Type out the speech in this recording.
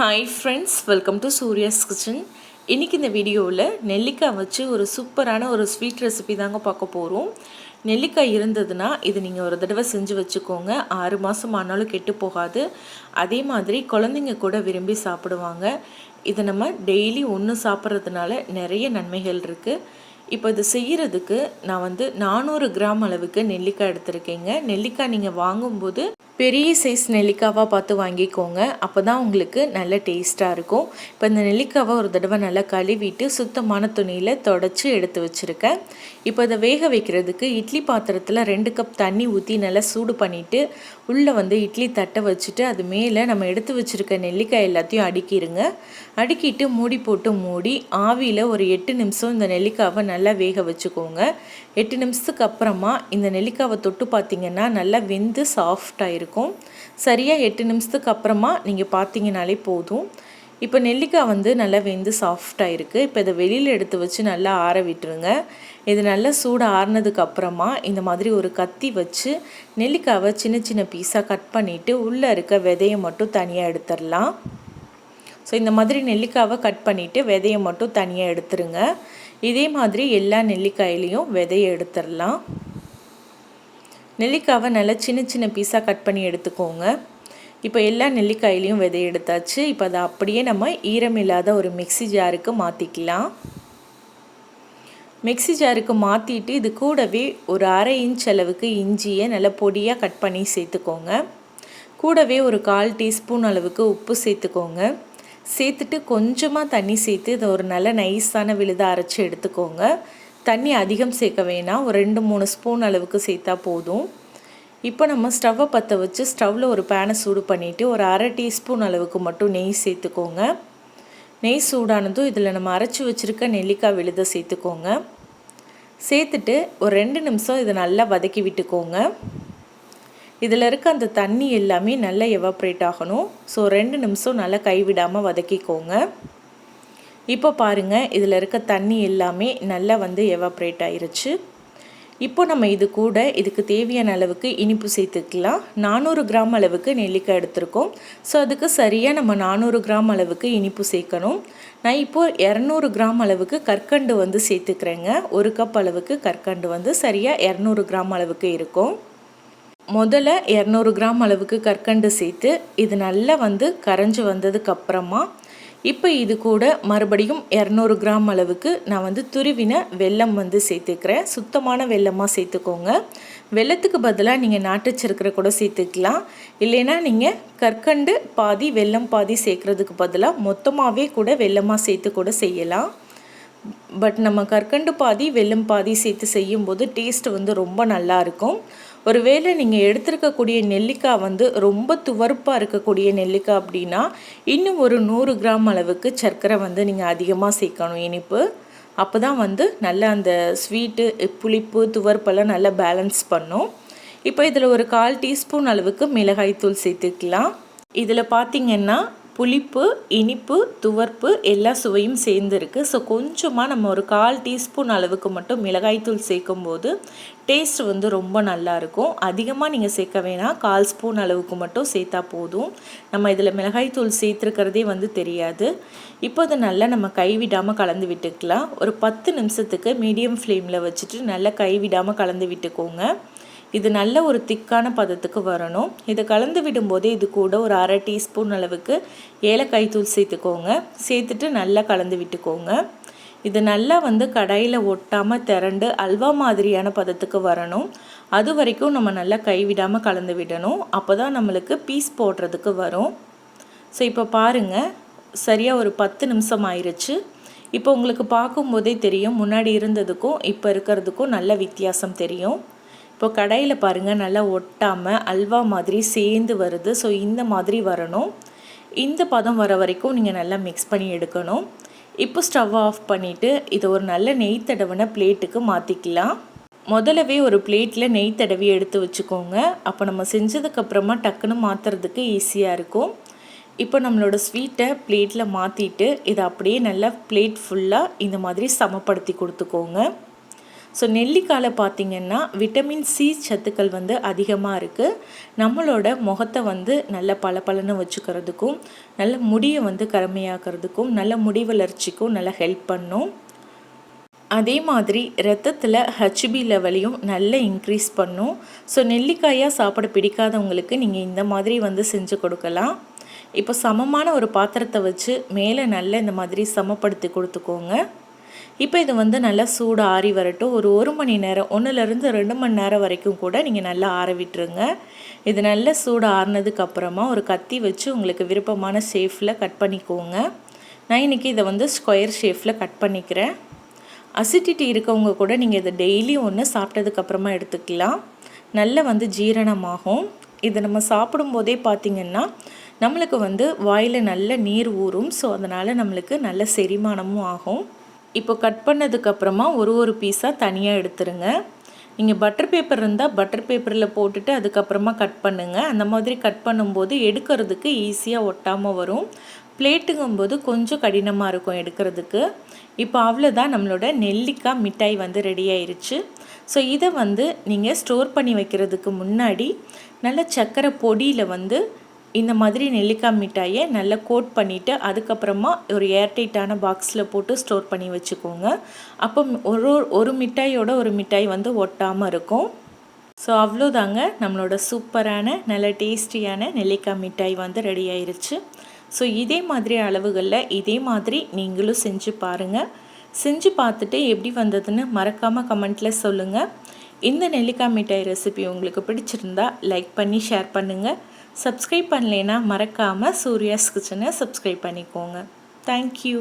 Hi friends welcome to Surya's kitchen இன்றைக்கி இந்த வீடியோவில் நெல்லிக்காய் வச்சு ஒரு சூப்பரான ஒரு ஸ்வீட் ரெசிபி தாங்க பார்க்க போகிறோம் நெல்லிக்காய் இருந்ததுன்னா இது நீங்கள் ஒரு தடவை செஞ்சு வச்சுக்கோங்க. ஆறு மாதம் ஆனாலும் கெட்டு போகாது. அதே மாதிரி குழந்தைங்க கூட விரும்பி சாப்பிடுவாங்க. இதை நம்ம டெய்லி ஒன்று சாப்பிட்றதுனால நிறைய நன்மைகள் இருக்குது இப்போ இது செய்கிறதுக்கு நான் வந்து நானூறு கிராம் அளவுக்கு நெல்லிக்காய் எடுத்திருக்கேங்க. நெல்லிக்காய் நீங்கள் வாங்கும்போது பெரிய சைஸ் நெல்லிக்காவாக பார்த்து வாங்கிக்கோங்க. அப்போ தான் உங்களுக்கு நல்ல டேஸ்ட்டாக இருக்கும். இப்போ இந்த நெல்லிக்காவை ஒரு தடவை நல்லா கழுவிட்டு சுத்தமான துணியில் தொடச்சி எடுத்து வச்சுருக்கேன். இப்போ இதை வேக வைக்கிறதுக்கு இட்லி பாத்திரத்தில் ரெண்டு கப் தண்ணி ஊற்றி நல்லா சூடு பண்ணிவிட்டு உள்ளே வந்து இட்லி தட்டை வச்சுட்டு அது மேலே நம்ம எடுத்து வச்சுருக்க நெல்லிக்காய் எல்லாத்தையும் அடுக்கிடுங்க அடுக்கிட்டு மூடி போட்டு மூடி ஆவியில் ஒரு எட்டு நிமிஷம் இந்த நெல்லிக்காவை நல்லா வேக வச்சுக்கோங்க. எட்டு நிமிஷத்துக்கு அப்புறமா இந்த நெல்லிக்காவை தொட்டு பார்த்திங்கன்னா நல்லா வெந்து சாஃப்டாக இருக்கும் சரியாக எட்டு நிமிஷத்துக்கு அப்புறமா நீங்கள் பார்த்தீங்கனாலே போதும். இப்போ நெல்லிக்காய் வந்து நல்லா வெந்து சாஃப்டாக இருக்குது இப்போ இதை வெளியில் எடுத்து வச்சு நல்லா ஆற விட்டுருங்க. இது நல்லா சூடு ஆறினதுக்கு அப்புறமா இந்த மாதிரி ஒரு கத்தி வச்சு நெல்லிக்காவை சின்ன சின்ன பீஸாக கட் பண்ணிவிட்டு உள்ளே இருக்க விதையை மட்டும் தனியாக எடுத்துடலாம். ஸோ இந்த மாதிரி நெல்லிக்காவை கட் பண்ணிவிட்டு விதையை மட்டும் தனியாக எடுத்துருங்க. இதே மாதிரி எல்லா நெல்லிக்காயிலையும் விதையை எடுத்துடலாம். நெல்லிக்காவை நல்லா சின்ன சின்ன பீஸாக கட் பண்ணி எடுத்துக்கோங்க. இப்போ எல்லா நெல்லிக்காயிலையும் விதை எடுத்தாச்சு. இப்போ அதை அப்படியே நம்ம ஈரமில்லாத ஒரு மிக்சி ஜாருக்கு மாற்றிக்கலாம் மிக்சி ஜாருக்கு மாற்றிட்டு இது கூடவே ஒரு அரை இன்ச் அளவுக்கு இஞ்சியை நல்லா பொடியாக கட் பண்ணி சேர்த்துக்கோங்க. கூடவே ஒரு கால் டீஸ்பூன் அளவுக்கு உப்பு சேர்த்துக்கோங்க. சேர்த்துட்டு கொஞ்சமாக தண்ணி சேர்த்து இதை ஒரு நல்ல நைஸான விழுத அரைச்சி எடுத்துக்கோங்க. தண்ணி அதிகம் சேர்க்க வேணாம். ஒரு ரெண்டு மூணு ஸ்பூன் அளவுக்கு சேர்த்தா போதும். இப்போ நம்ம ஸ்டவ்வை பற்ற வச்சு ஸ்டவ்வில் ஒரு பேனை சூடு பண்ணிவிட்டு ஒரு அரை டீஸ்பூன் அளவுக்கு மட்டும் நெய் சேர்த்துக்கோங்க. நெய் சூடானதும் இதில் நம்ம அரைச்சி வச்சுருக்க நெல்லிக்காய் விழுத சேர்த்துக்கோங்க. சேர்த்துட்டு ஒரு ரெண்டு நிமிஷம் இதை நல்லா வதக்கி விட்டுக்கோங்க. இதில் இருக்க அந்த தண்ணி எல்லாமே நல்லா எவாப்ரேட் ஆகணும். ஸோ ரெண்டு நிமிஷம் நல்லா கைவிடாமல் வதக்கிக்கோங்க. இப்போ பாருங்கள் இதில் இருக்க தண்ணி எல்லாமே நல்லா வந்து எவாப்ரேட் ஆயிருச்சு. இப்போ நம்ம இது கூட இதுக்கு தேவையான அளவுக்கு இனிப்பு சேர்த்துக்கலாம். நானூறு கிராம் அளவுக்கு நெல்லிக்காய் எடுத்திருக்கோம். ஸோ அதுக்கு சரியாக நம்ம நானூறு கிராம் அளவுக்கு இனிப்பு சேர்க்கணும். நான் இப்போது இரநூறு கிராம் அளவுக்கு கற்கண்டு வந்து சேர்த்துக்கிறேங்க. ஒரு கப் அளவுக்கு கற்கண்டு வந்து சரியாக இரநூறு கிராம் அளவுக்கு இருக்கும். முதல்ல இரநூறு கிராம் அளவுக்கு கற்கண்டு சேர்த்து இது நல்லா வந்து கரைஞ்சி வந்ததுக்கப்புறமா இப்போ இது கூட மறுபடியும் இரநூறு கிராம் அளவுக்கு நான் வந்து துருவின வெல்லம் வந்து சேர்த்துக்கிறேன். சுத்தமான வெல்லமாக சேர்த்துக்கோங்க. வெள்ளத்துக்கு பதிலாக நீங்கள் நாட்டுச்சிருக்கிற கூட சேர்த்துக்கலாம். இல்லைன்னா நீங்கள் கற்கண்டு பாதி வெல்லம் பாதி சேர்க்குறதுக்கு பதிலாக மொத்தமாகவே கூட வெல்லமாக சேர்த்து கூட செய்யலாம். பட் நம்ம கற்கண்டு பாதி வெல்லம் பாதி சேர்த்து செய்யும்போது டேஸ்ட் வந்து ரொம்ப நல்லாயிருக்கும் ஒருவேளை நீங்கள் எடுத்திருக்கக்கூடிய நெல்லிக்காய் வந்து ரொம்ப துவர்ப்பாக இருக்கக்கூடிய நெல்லிக்காய் அப்படின்னா இன்னும் ஒரு நூறு கிராம் அளவுக்கு சர்க்கரை வந்து நீங்கள் அதிகமாக சேர்க்கணும் இனிப்பு. அப்போ தான் வந்து நல்ல அந்த ஸ்வீட்டு புளிப்பு துவர்ப்பெல்லாம் நல்லா பேலன்ஸ் பண்ணும். இப்போ இதில் ஒரு கால் டீஸ்பூன் அளவுக்கு மிளகாய்த்தூள் சேர்த்துக்கலாம். இதில் பார்த்திங்கன்னா புளிப்பு இனிப்பு துவர்ப்பு எல்லா சுவையும் சேர்ந்துருக்கு. ஸோ கொஞ்சமாக நம்ம ஒரு கால் டீஸ்பூன் அளவுக்கு மட்டும் மிளகாய்த்தூள் சேர்க்கும் போது டேஸ்ட் வந்து ரொம்ப நல்லாயிருக்கும் அதிகமாக நீங்கள் சேர்க்க வேணாம். கால் ஸ்பூன் அளவுக்கு மட்டும் சேர்த்தா போதும். நம்ம இதில் மிளகாய்த்தூள் சேர்த்துருக்கிறதே வந்து தெரியாது. இப்போ அதை நல்லா நம்ம கைவிடாமல் கலந்து விட்டுக்கலாம். ஒரு பத்து நிமிஷத்துக்கு மீடியம் ஃப்ளேமில் வச்சுட்டு நல்லா கைவிடாமல் கலந்து விட்டுக்கோங்க. இது நல்ல ஒரு திக்கான பதத்துக்கு வரணும். இதை கலந்து விடும்போதே இது கூட ஒரு அரை டீஸ்பூன் அளவுக்கு ஏலக்காய் தூள் சேர்த்துக்கோங்க. சேர்த்துட்டு நல்லா கலந்து விட்டுக்கோங்க. இது நல்லா வந்து கடாயில் ஒட்டாமல் திரண்டு அல்வா மாதிரியான பதத்துக்கு வரணும். அது வரைக்கும் நம்ம நல்லா கைவிடாமல் கலந்து விடணும். அப்போ தான் நம்மளுக்கு பீஸ் போடுறதுக்கு வரும். ஸோ இப்போ பாருங்கள் சரியாக ஒரு பத்து நிமிஷம் ஆயிடுச்சு இப்போ உங்களுக்கு பார்க்கும்போதே தெரியும். முன்னாடி இருந்ததுக்கும் இப்போ இருக்கிறதுக்கும் நல்ல வித்தியாசம் தெரியும். இப்போ கடையில் பாருங்கள் நல்லா ஒட்டாமல் அல்வா மாதிரி சேர்ந்து வருது. ஸோ இந்த மாதிரி வரணும். இந்த பதம் வர வரைக்கும் நீங்கள் நல்லா மிக்ஸ் பண்ணி எடுக்கணும். இப்போ ஸ்டவ் ஆஃப் பண்ணிவிட்டு இதை ஒரு நல்ல நெய் தடவின பிளேட்டுக்கு மாற்றிக்கலாம் முதலவே ஒரு பிளேட்டில் நெய் தடவி எடுத்து வச்சுக்கோங்க. அப்போ நம்ம செஞ்சதுக்கப்புறமா டக்குன்னு மாற்றுறதுக்கு ஈஸியாக இருக்கும். இப்போ நம்மளோட ஸ்வீட்டை பிளேட்டில் மாற்றிட்டு இதை அப்படியே நல்லா பிளேட் ஃபுல்லாக இந்த மாதிரி சமப்படுத்தி கொடுத்துக்கோங்க. ஸோ நெல்லிக்காயில் பார்த்திங்கன்னா விட்டமின் சி சத்துக்கள் வந்து அதிகமாக இருக்குது நம்மளோட முகத்தை வந்து நல்ல பளபளன்னு வச்சுக்கிறதுக்கும் நல்ல முடியை வந்து கருமையாக்கிறதுக்கும் நல்ல முடி வளர்ச்சிக்கும் நல்லா ஹெல்ப் பண்ணும். அதே மாதிரி ரத்தத்தில் ஹச்பி லெவலையும் நல்ல இன்க்ரீஸ் பண்ணும். ஸோ நெல்லிக்காயாக சாப்பிட பிடிக்காதவங்களுக்கு நீங்கள் இந்த மாதிரி வந்து செஞ்சு கொடுக்கலாம். இப்போ சமமான ஒரு பாத்திரத்தை வச்சு மேலே நல்லா இந்த மாதிரி சமப்படுத்தி கொடுத்துக்கோங்க. இப்போ இது வந்து நல்லா சூடு ஆறி வரட்டும். ஒரு ஒரு மணி நேரம் ஒன்றுலேருந்து ரெண்டு மணி நேரம் வரைக்கும் கூட நீங்கள் நல்லா ஆற விட்டுருங்க. இது நல்லா சூடு ஆறினதுக்கப்புறமா ஒரு கத்தி வச்சு உங்களுக்கு விருப்பமான ஷேஃபில் கட் பண்ணிக்கோங்க. நான் இன்றைக்கி இதை வந்து ஸ்கொயர் ஷேஃபில் கட் பண்ணிக்கிறேன். அசிடிட்டி இருக்கவங்க கூட நீங்கள் இதை டெய்லி ஒன்று சாப்பிட்டதுக்கப்புறமா எடுத்துக்கலாம். நல்லா வந்து ஜீரணமாகும். இதை நம்ம சாப்பிடும்போதே பார்த்திங்கன்னா நம்மளுக்கு வந்து வாயில் நல்ல நீர் ஊறும். ஸோ அதனால் நம்மளுக்கு நல்ல செரிமானமும் ஆகும். இப்போ கட் பண்ணதுக்கப்புறமா ஒரு ஒரு பீஸாக தனியாக எடுத்துருங்க. நீங்கள் பட்டர் பேப்பர் இருந்தால் பட்டர் பேப்பரில் போட்டுட்டு அதுக்கப்புறமா கட் பண்ணுங்கள் அந்த மாதிரி கட் பண்ணும்போது எடுக்கிறதுக்கு ஈஸியாக ஒட்டாமல் வரும். பிளேட்டுங்கும்போது கொஞ்சம் கடினமாக இருக்கும் எடுக்கிறதுக்கு. இப்போ அவ்வளோதான் நம்மளோட நெல்லிக்காய் மிட்டாய் வந்து ரெடி ஆயிடுச்சு ஸோ இதை வந்து நீங்கள் ஸ்டோர் பண்ணி வைக்கிறதுக்கு முன்னாடி நல்ல சர்க்கரை பொடியில் வந்து இந்த மாதிரி நெல்லிக்காய் மிட்டாயை நல்லா கோட் பண்ணிவிட்டு அதுக்கப்புறமா ஒரு ஏர்டைட்டான பாக்ஸில் போட்டு ஸ்டோர் பண்ணி வச்சுக்கோங்க. அப்போ ஒரு ஒரு மிட்டாயோட ஒரு மிட்டாய் வந்து ஒட்டாமல் இருக்கும். ஸோ அவ்வளோதாங்க நம்மளோட சூப்பரான நல்ல டேஸ்டியான நெல்லிக்காய் மிட்டாய் வந்து ரெடி ஆயிருச்சு. ஸோ இதே மாதிரி அளவுகளில் இதே மாதிரி நீங்களும் செஞ்சு பாருங்கள் செஞ்சு பார்த்துட்டு எப்படி வந்ததுன்னு மறக்காமல் கமெண்ட்டில் சொல்லுங்கள் இந்த நெல்லிக்காய் மிட்டாய் ரெசிபி உங்களுக்கு பிடிச்சிருந்தா லைக் பண்ணி ஷேர் பண்ணுங்கள் சப்ஸ்கிரைப் பண்ணலைன்னா மறக்காமல் சூர்யாஸ் கிச்சனை சப்ஸ்கிரைப் பண்ணிக்கோங்க. தேங்க்யூ